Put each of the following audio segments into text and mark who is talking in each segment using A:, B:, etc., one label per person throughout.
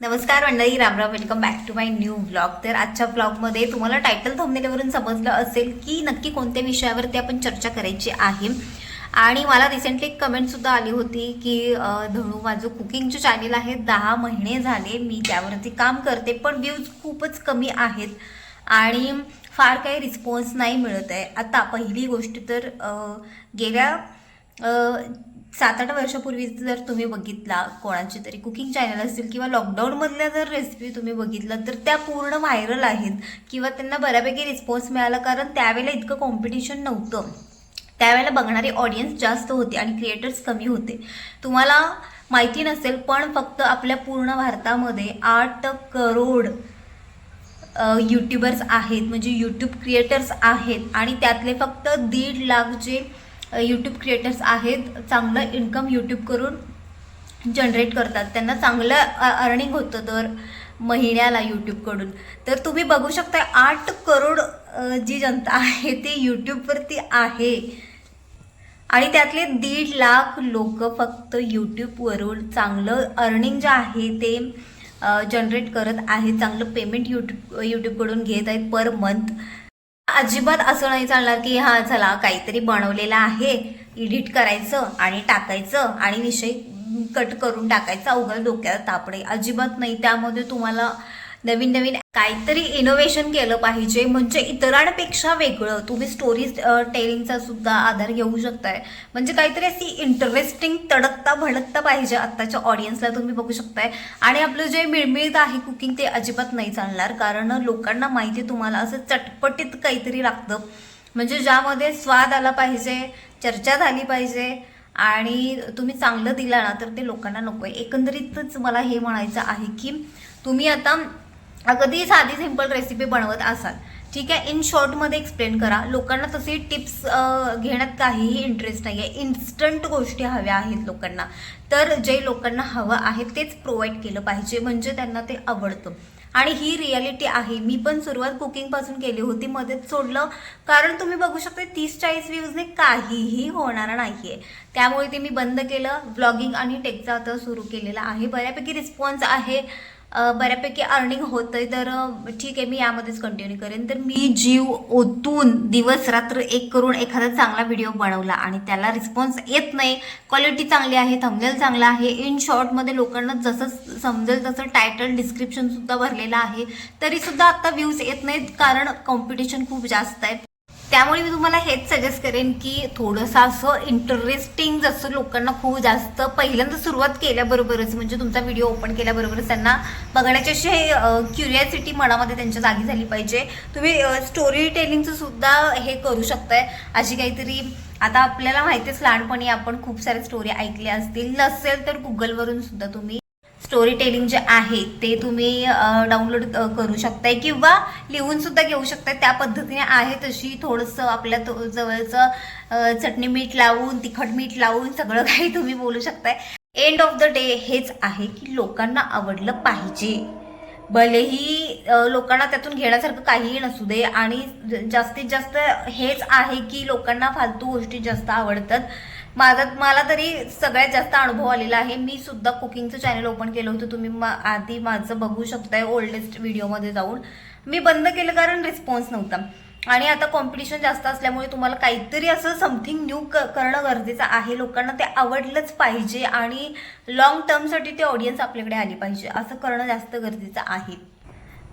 A: नमस्कार मंडळी रामराम welcome back to my new blog तर आजच्या ब्लॉगमध्ये तुम्हाला टायटल थंबनेलवरून समजलं असेल की नक्की कोणत्या विषयावरती आपण चर्चा करायची आहे. आणि मला रिसेंटली एक कमेंटसुद्धा आली होती की धणू धनू माझं कुकिंगचं चॅनल आहे. दहा महिने झाले मी त्यावरती काम करते पण व्ह्यूज खूपच कमी आहेत. आणि फार काही रिस्पॉन्स नाही मिळत आहे. आता पहिली गोष्ट तर गेल्या सात आठ वर्षापूर्वी जर तुम्ही बघितला कोणाची तरी कुकिंग चॅनल असतील किंवा लॉकडाऊनमधल्या जर रेसिपी तुम्ही बघितलं तर त्या पूर्ण व्हायरल आहेत किंवा त्यांना बऱ्यापैकी रिस्पॉन्स मिळाला कारण त्यावेळेला इतकं कॉम्पिटिशन नव्हतं. त्यावेळेला बघणारी ऑडियन्स जास्त होती आणि क्रिएटर्स कमी होते. तुम्हाला माहिती नसेल पण फक्त आपल्या पूर्ण भारतामध्ये आठ करोड यूट्यूबर्स आहेत म्हणजे यूट्यूब क्रिएटर्स आहेत आणि त्यातले फक्त दीड लाख जे यूट्यूब क्रिएटर्स आहेत चांगलं इन्कम यूट्यूब करून जनरेट करतात. त्यांना चांगलं अर्निंग होतं दर महिन्याला यूट्यूबकडून तर तुम्ही बघू शकता आठ करोड जी जनता आहे ती यूट्यूबवरती आहे. आणि त्यातले दीड लाख लोक फक्त यूट्यूबवरून चांगलं अर्निंग जे आहे ते जनरेट करत आहे चांगलं पेमेंट यूट्यूब यूट्यूबकडून घेत आहेत पर मंथ अजिबात असं नाही चालणार की हा चला काहीतरी बनवलेलं आहे एडिट करायचं आणि टाकायचं आणि विषय कट करून टाकायचा अवघड डोक्याला तापडे अजिबात नाही. त्यामध्ये तुम्हाला नवीन नवीन काहीतरी इनोव्हेशन केलं पाहिजे. म्हणजे इतरांपेक्षा वेगळं. तुम्ही स्टोरीज टेलिंगचा सुद्धा आधार घेऊ शकताय. म्हणजे काहीतरी अशी इंटरेस्टिंग तडकता भडकता पाहिजे आत्ताच्या ऑडियन्सला तुम्ही बघू शकताय. आणि आपलं जे मिळमिळत आहे कुकिंग ते अजिबात नाही चालणार. कारण लोकांना माहिती तुम्हाला असं चटपटीत काहीतरी लागतं. म्हणजे ज्यामध्ये स्वाद आला पाहिजे चर्चा झाली पाहिजे आणि तुम्ही चांगलं दिला ना तर ते लोकांना नको आहे एकंदरीतच मला हे म्हणायचं आहे की तुम्ही आता अगदी साधी सिंपल रेसिपी बनवत असाल. ठीक आहे? इन शॉर्टमध्ये एक्सप्लेन करा. लोकांना तसे टिप्स घेण्यात काहीही इंटरेस्ट नाही आहे इन्स्टंट गोष्टी हव्या आहेत लोकांना. तर जे लोकांना हवं आहे तेच प्रोव्हाइड केलं पाहिजे. म्हणजे त्यांना ते आवडतं. आणि ही रियालिटी आहे. मी पण सुरुवात कुकिंगपासून केली होती. मध्येच सोडलं. कारण तुम्ही बघू शकता तीस चाळीस व्ह्यूजने काहीही होणार नाही आहे त्यामुळे ते मी बंद केलं. ब्लॉगिंग आणि टेकचा आता सुरू केलेला आहे. बऱ्यापैकी रिस्पॉन्स आहे. बऱ्यापैकी अर्निंग होतंय तर ठीक आहे मी यामध्येच कंटिन्यू करेन. तर मी जीव ओतून दिवस रात्र एक करून एखादा चांगला व्हिडिओ बनवला आणि त्याला रिस्पॉन्स येत नाही. क्वालिटी चांगली आहे थमलेल चांगला आहे. इन शॉर्टमध्ये लोकांना जसं समजेल तसं टायटल डिस्क्रिप्शनसुद्धा भरलेलं आहे. तरीसुद्धा आत्ता व्ह्यूज येत नाहीत कारण कॉम्पिटिशन खूप जास्त आहे. त्यामुळे मी तुम्हाला हेच सजेस्ट करेन की थोडंसं असं इंटरेस्टिंग जसं लोकांना खूप जास्त पहिल्यांदा सुरुवात केल्याबरोबरच म्हणजे तुमचा व्हिडिओ ओपन केल्याबरोबरच त्यांना बघण्याची अशी क्युरियासिटी मनामध्ये त्यांच्या जागी झाली पाहिजे. तुम्ही स्टोरी टेलिंगचं सुद्धा हे करू शकताय. अशी काहीतरी आता आपल्याला माहितीच लहानपणी आपण खूप साऱ्या स्टोरी ऐकल्या असतील. नसेल तर गुगलवरून सुद्धा तुम्ही स्टोरी टेलिंग जे आहे ते तुम्ही डाउनलोड करू शकताय किंवा लिहून सुद्धा घेऊ शकताय. त्या पद्धतीने आहे तशी थोडंसं आपल्या जवळचं चटणी मीठ लावून तिखट मीठ लावून सगळं काही तुम्ही बोलू शकताय. एंड ऑफ द डे हेच आहे की लोकांना आवडलं पाहिजे. भलेही लोकांना त्यातून घेण्यासारखं काहीही नसू दे आणि जास्तीत जास्त हेच आहे की लोकांना फालतू गोष्टी जास्त आवडतात. माझा मला तरी सगळ्यात जास्त अनुभव आलेला आहे. मी सुद्धा कुकिंगचं चॅनल ओपन केलं होतं. तुम्ही मा- आधी माझं बघू शकताय ओल्डेस्ट व्हिडिओमध्ये जाऊन. मी बंद केलं कारण रिस्पॉन्स नव्हता. आणि आता कॉम्पिटिशन जास्त असल्यामुळे तुम्हाला काहीतरी असं समथिंग न्यू क करणं गरजेचं आहे. लोकांना ते आवडलंच पाहिजे आणि लॉंग टर्मसाठी ते ऑडियन्स आपल्याकडे आली पाहिजे. असं करणं जास्त गरजेचं आहे.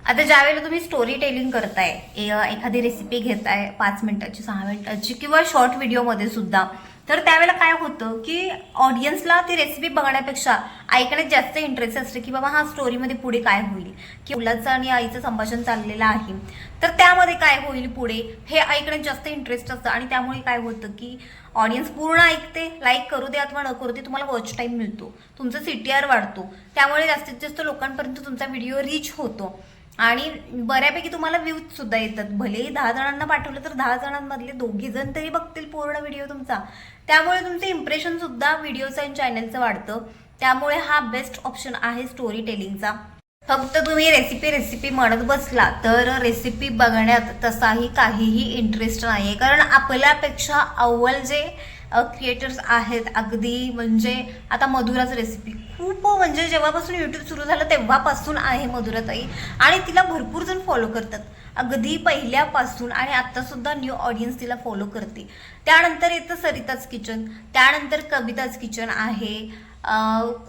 A: आता ज्यावेळेला तुम्ही स्टोरी टेलिंग करताय ए- एखादी रेसिपी घेताय पाच मिनिटाची सहा मिनिटाची किंवा शॉर्ट व्हिडिओमध्ये सुद्धा तर त्यावेळेला काय होतं की ऑडियन्सला ती रेसिपी बघण्यापेक्षा ऐकण्यात जास्त इंटरेस्ट असते की बाबा हा स्टोरीमध्ये पुढे काय होईल? की मुलाचं आणि आईचं संभाषण चाललेलं आहे. तर त्यामध्ये काय होईल पुढे? हे ऐकण्यात जास्त इंटरेस्ट असतं आणि त्यामुळे काय होतं की ऑडियन्स पूर्ण ऐकते लाईक करू दे अथवा न करू दे तुम्हाला वॉच टाईम मिळतो. तुमचं सी टी आर वाढतो. त्यामुळे जास्तीत जास्त लोकांपर्यंत तुमचा व्हिडिओ रीच होतो. आणि बऱ्यापैकी तुम्हाला व्ह्यूज सुद्धा येतात. भलेही दहा जणांना पाठवलं तर दहा जणांमधले दोघी जण तरी बघतील पूर्ण व्हिडिओ तुमचा. त्यामुळे तुमचं इम्प्रेशन सुद्धा व्हिडिओचं आणि चॅनलचं वाढतं. त्यामुळे हा बेस्ट ऑप्शन आहे स्टोरी टेलिंगचा फक्त तुम्ही रेसिपी रेसिपी म्हणत बसला तर रेसिपी बघण्यात तसाही काहीही इंटरेस्ट नाही आहे कारण आपल्यापेक्षा अव्वल जे क्रिएटर्स आहेत. अगदी म्हणजे आता मधुराच रेसिपी खूप म्हणजे जेव्हापासून यूट्यूब सुरू झालं तेव्हापासून आहे मधुराताई. आणि तिला भरपूर जण फॉलो करतात. अगदी पहिल्यापासून आणि आत्तासुद्धा न्यू ऑडियन्स तिला फॉलो करते. त्यानंतर येतं सरिताज किचन त्यानंतर कविताज किचन आहे.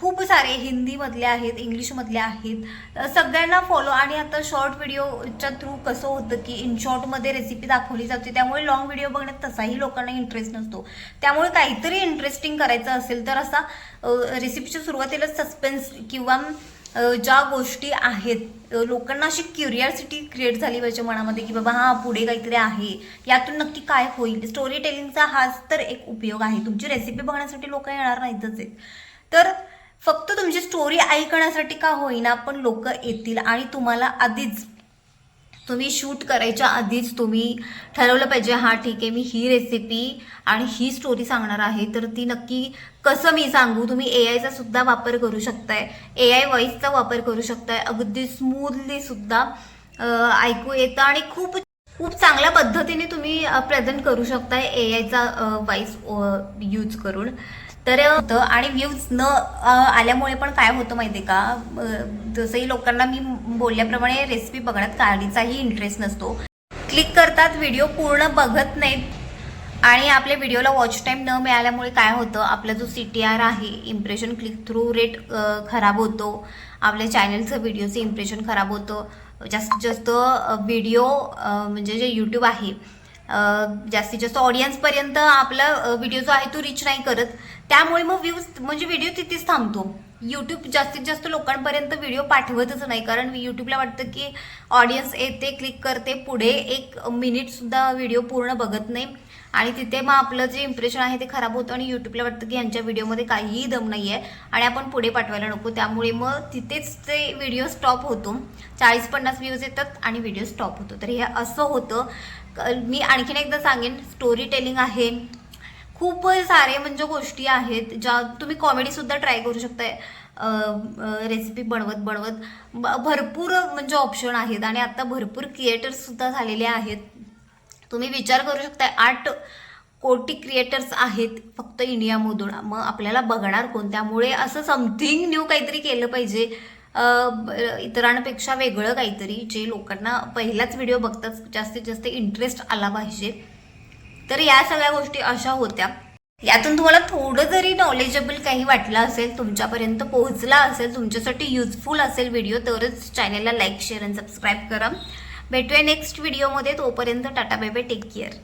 A: खूप सारे हिंदीमधले आहेत इंग्लिशमधले आहेत. सगळ्यांना फॉलो आणि आता शॉर्ट व्हिडिओच्या थ्रू कसं होतं की इन शॉर्टमध्ये रेसिपी दाखवली जाते त्यामुळे लॉंग व्हिडिओ बघण्यात तसाही लोकांना इंटरेस्ट नसतो. त्यामुळे काहीतरी इंटरेस्टिंग करायचं असेल तर असा रेसिपीच्या सुरुवातीला सस्पेन्स किंवा ज्या गोष्टी आहेत लोकांना अशी क्युरियासिटी क्रिएट झाली पाहिजे मनामध्ये की बाबा हा पुढे काहीतरी आहे. यातून नक्की काय होईल? स्टोरी टेलिंगचा हाच तर एक उपयोग आहे. तुमची रेसिपी बघण्यासाठी लोक येणार नाहीतच आहेत. तर फक्त तुमची स्टोरी ऐकण्यासाठी का होईना पण लोक येतील आणि तुम्हाला आधीच तुम्ही शूट करायच्या आधीच तुम्ही ठरवलं पाहिजे हा ठीक आहे मी ही रेसिपी आणि ही स्टोरी सांगणार आहे. तर ती नक्की कसं मी सांगू? तुम्ही ए आयचा सुद्धा वापर करू शकताय. ए आय व्हॉईसचा वापर करू शकताय. अगदी स्मूथली सुद्धा ऐकू येतं आणि खूप खूप चांगल्या पद्धतीने तुम्ही प्रेझेंट करू शकताय ए आयचा वाईस यूज करून. तर होतं आणि व्ह्यूज न आल्यामुळे पण काय होतं माहिती का? जसंही लोकांना मी बोलल्याप्रमाणे रेसिपी बघण्यात काळीचाही इंटरेस्ट नसतो. क्लिक करतात व्हिडिओ पूर्ण बघत नाहीत. आणि आपल्या व्हिडिओला वॉच टाईम न मिळाल्यामुळे काय होतं? आपला जो सी टी आर आहे इम्प्रेशन क्लिक थ्रू रेट खराब होतो. आपल्या चॅनलचं व्हिडिओचं इम्प्रेशन खराब होतं. म्हणजे जास्तीत जास्त व्हिडिओ म्हणजे जे यूट्यूब आहे जास्तीत जास्त ऑडियन्सपर्यंत आपला व्हिडिओ जो आहे तो रीच नाही करत. त्यामुळे मग व्ह्यूज म्हणजे व्हिडिओ तिथेच थांबतो. यूट्यूब जास्तीत जास्त लोकांपर्यंत व्हिडिओ पाठवतच नाही. कारण यूट्यूबला वाटतं की ऑडियन्स येते क्लिक करते पुढे एक मिनिटसुद्धा व्हिडिओ पूर्ण बघत नाही. आणि तिथे मग आपलं जे इम्प्रेशन आहे ते खराब होतं आणि यूट्यूबला वाटतं की यांच्या व्हिडिओमध्ये काहीही दम नाही आहे आणि आपण पुढे पाठवायला नको. त्यामुळे मग तिथेच ते व्हिडिओ स्टॉप होतो. चाळीस पन्नास व्ह्यूज येतात आणि व्हिडिओ स्टॉप होतो. तर हे असं होतं. क- मी आणखीन एकदा सांगेन स्टोरी टेलिंग आहे. खूप सारे म्हणजे गोष्टी आहेत ज्या तुम्ही कॉमेडीसुद्धा ट्राय करू शकताय. रेसिपी बनवत बनवत. भरपूर म्हणजे ऑप्शन आहेत आणि आता भरपूर क्रिएटर्ससुद्धा झालेले आहेत. तुम्ही विचार करू शकता आठ कोटी क्रिएटर्स आहेत फक्त इंडियामधून मग आपल्याला बघणार कोण? त्यामुळे असं समथिंग न्यू काहीतरी केलं पाहिजे. इतरांपेक्षा वेगळं काहीतरी जे लोकांना पहिलाच व्हिडिओ बघताच जास्तीत जास्त इंटरेस्ट आला पाहिजे. तर या सगळ्या गोष्टी अशा होत्या. यातून तुम्हाला थोडं जरी नॉलेजेबल काही वाटलं असेल तुमच्यापर्यंत पोहोचला असेल तुमच्यासाठी युजफुल असेल व्हिडिओ तरच चॅनलला लाईक शेअर आणि सबस्क्राईब करा. भेटूया नेक्स्ट व्हिडिओमध्ये तोपर्यंत tata bye bye take care